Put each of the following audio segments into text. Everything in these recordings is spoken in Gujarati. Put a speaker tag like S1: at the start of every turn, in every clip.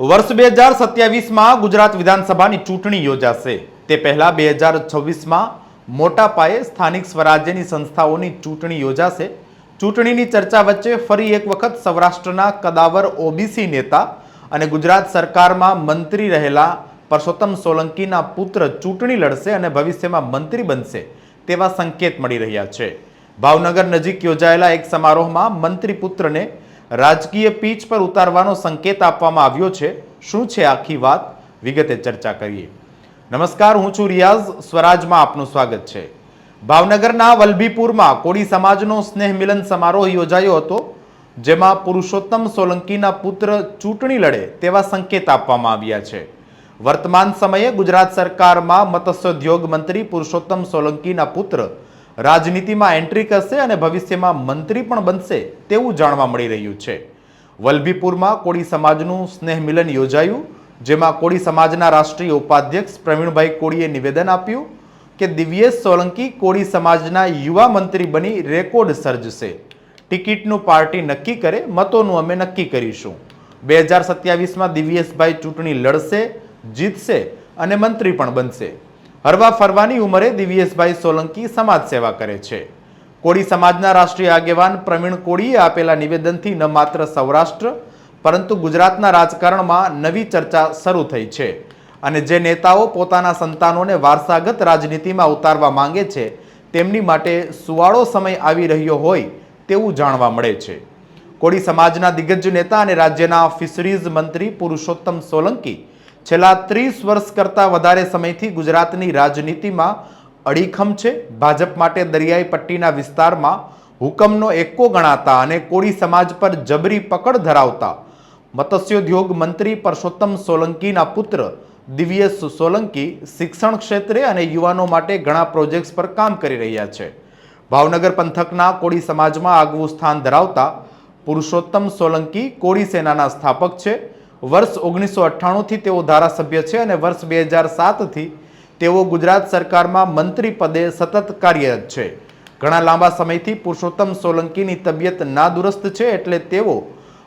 S1: વર્ષ બે હજાર સત્યાવીસમાં ગુજરાત વિધાનસભાની ચૂંટણી યોજાશે. તે પહેલા બે હજાર છવ્વીસમાં મોટા પાયે સ્થાનિક સ્વરાજ્યની સંસ્થાઓની ચૂંટણી યોજાશે. ચૂંટણીની ચર્ચા વચ્ચે ફરી એક વખત સૌરાષ્ટ્રના કદાવર ઓબીસી નેતા અને ગુજરાત સરકારમાં મંત્રી રહેલા પરસોત્તમ સોલંકીના પુત્ર ચૂંટણી લડશે અને ભવિષ્યમાં મંત્રી બનશે તેવા સંકેત મળી રહ્યા છે. ભાવનગર નજીક યોજાયેલા એક સમારોહમાં મંત્રી પુત્રને રાજકીય પીચ પર ઉતારવાનો સંકેત આપવામાં આવ્યો છે. શું છે આખી વાત? વિગતે ચર્ચા કરીએ. નમસ્કાર, હું છું રિયાઝ. સ્વરાજમાં આપનું સ્વાગત છે. ભાવનગરના વલભીપુરમાં કોળી સમાજનો સ્નેહ મિલન સમારોહ યોજાયો હતો, જેમાં પુરુષોત્તમ સોલંકીના પુત્ર ચૂંટણી લડે તેવા સંકેત આપવામાં આવ્યા છે. વર્તમાન સમયે ગુજરાત સરકારમાં મત્સ્યોદ્યોગ મંત્રી પુરુષોત્તમ સોલંકીના પુત્ર રાજનીતિમાં એન્ટ્રી કરશે અને ભવિષ્યમાં મંત્રી પણ બનશે તેવું જાણવા મળી રહ્યું છે. વલભીપુરમાં કોળી સમાજનું સ્નેહ મિલન યોજાયું, જેમાં કોળી સમાજના રાષ્ટ્રીય ઉપાધ્યક્ષ પ્રવીણભાઈ કોળીએ નિવેદન આપ્યું કે દિવ્યેશ સોલંકી કોળી સમાજના યુવા મંત્રી બની રેકોર્ડ સર્જશે. ટિકિટનું પાર્ટી નક્કી કરે, મતોનું અમે નક્કી કરીશું. બે હજાર સત્યાવીસમાં દિવ્યેશભાઈ ચૂંટણી લડશે, જીતશે અને મંત્રી પણ બનશે. હરવા ફરવાની ઉંમરે દિવ્યેશભાઈ સોલંકી સમાજ સેવા કરે છે. કોળી સમાજના રાષ્ટ્રીય આગેવાન પ્રવીણ કોળીએ આપેલા નિવેદનથી ન માત્ર સૌરાષ્ટ્ર, પરંતુ ગુજરાતના રાજકારણમાં નવી ચર્ચા શરૂ થઈ છે અને જે નેતાઓ પોતાના સંતાનોને વારસાગત રાજનીતિમાં ઉતારવા માંગે છે, તેમની માટે સુવાળો સમય આવી રહ્યો હોય તેવું જાણવા મળે છે. કોળી સમાજના દિગ્ગજ નેતા અને રાજ્યના ફિશરીઝ મંત્રી પુરુષોત્તમ સોલંકી છેલ્લા ત્રીસ વર્ષ કરતાં વધારે સમયથી ગુજરાતની રાજનીતિમાં અડીખમ છે. ભાજપ માટે દરિયાઈ પટ્ટીના વિસ્તારમાં હુકમનો એકો ગણાતા અને કોળી સમાજ પર જબરી પકડ ધરાવતા મત્સ્યોદ્યોગ મંત્રી પરસોત્તમ સોલંકીના પુત્ર દિવ્યેશ સોલંકી શિક્ષણ ક્ષેત્રે અને યુવાનો માટે ઘણા પ્રોજેક્ટ્સ પર કામ કરી રહ્યા છે. ભાવનગર પંથકના કોળી સમાજમાં આગવું સ્થાન ધરાવતા પુરુષોત્તમ સોલંકી કોળી સેનાના સ્થાપક છે. વર્ષ ઓગણીસો અઠ્ઠાણુંથી તેઓ ધારાસભ્ય છે અને વર્ષ બે હજાર સાતથી તેઓ ગુજરાત સરકારમાં મંત્રી પદે સતત કાર્યરત છે. ઘણા લાંબા સમયથી પુરુષોત્તમ સોલંકીની તબિયત નાદુરસ્ત છે એટલે તેઓ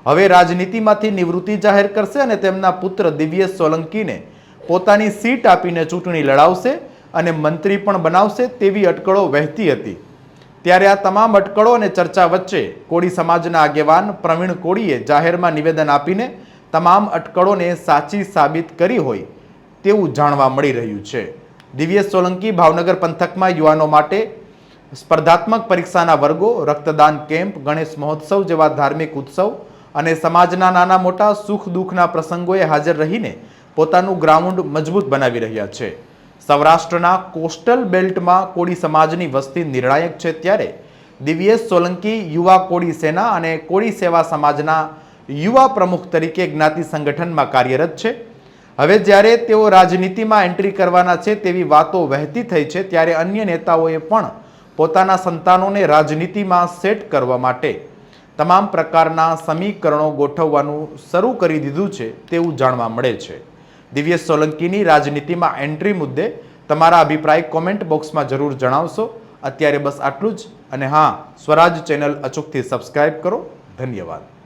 S1: હવે રાજનીતિમાંથી નિવૃત્તિ જાહેર કરશે અને તેમના પુત્ર દિવ્યેશ સોલંકીને પોતાની સીટ આપીને ચૂંટણી લડાવશે અને મંત્રી પણ બનાવશે તેવી અટકળો વહેતી હતી. ત્યારે આ તમામ અટકળો અને ચર્ચા વચ્ચે કોળી સમાજના આગેવાન પ્રવીણ કોળીએ જાહેરમાં નિવેદન આપીને તમામ અટકળોને સાચી સાબિત કરી હોય તેવું જાણવા મળી રહ્યું છે. દિવ્યેશ સોલંકી ભાવનગર પંથકમાં યુવાનો માટે સ્પર્ધાત્મક પરીક્ષાના વર્ગો, રક્તદાન કેમ્પ, ગણેશ મહોત્સવ જેવા ધાર્મિક ઉત્સવ અને સમાજના નાના મોટા સુખ દુઃખના પ્રસંગોએ હાજર રહીને પોતાનું ગ્રાઉન્ડ મજબૂત બનાવી રહ્યા છે. સૌરાષ્ટ્રના કોસ્ટલ બેલ્ટમાં કોળી સમાજની વસ્તી નિર્ણાયક છે ત્યારે દિવ્યેશ સોલંકી યુવા કોળી સેના અને કોળી સેવા સમાજના યુવા પ્રમુખ તરીકે જ્ઞાતિ સંગઠનમાં કાર્યરત છે. હવે જ્યારે તેઓ રાજનીતિમાં એન્ટ્રી કરવાના છે તેવી વાતો વહેતી થઈ છે, ત્યારે અન્ય નેતાઓએ પણ પોતાના સંતાનોને રાજનીતિમાં સેટ કરવા માટે તમામ પ્રકારના સમીકરણો ગોઠવવાનું શરૂ કરી દીધું છે તેવું જાણવા મળે છે. દિવ્યેશ સોલંકીની રાજનીતિમાં એન્ટ્રી મુદ્દે તમારા અભિપ્રાય કોમેન્ટ બોક્સમાં જરૂર જણાવશો. અત્યારે બસ આટલું જ અને હા, સ્વરાજ ચેનલ અચૂકથી સબસ્ક્રાઈબ કરો. ધન્યવાદ.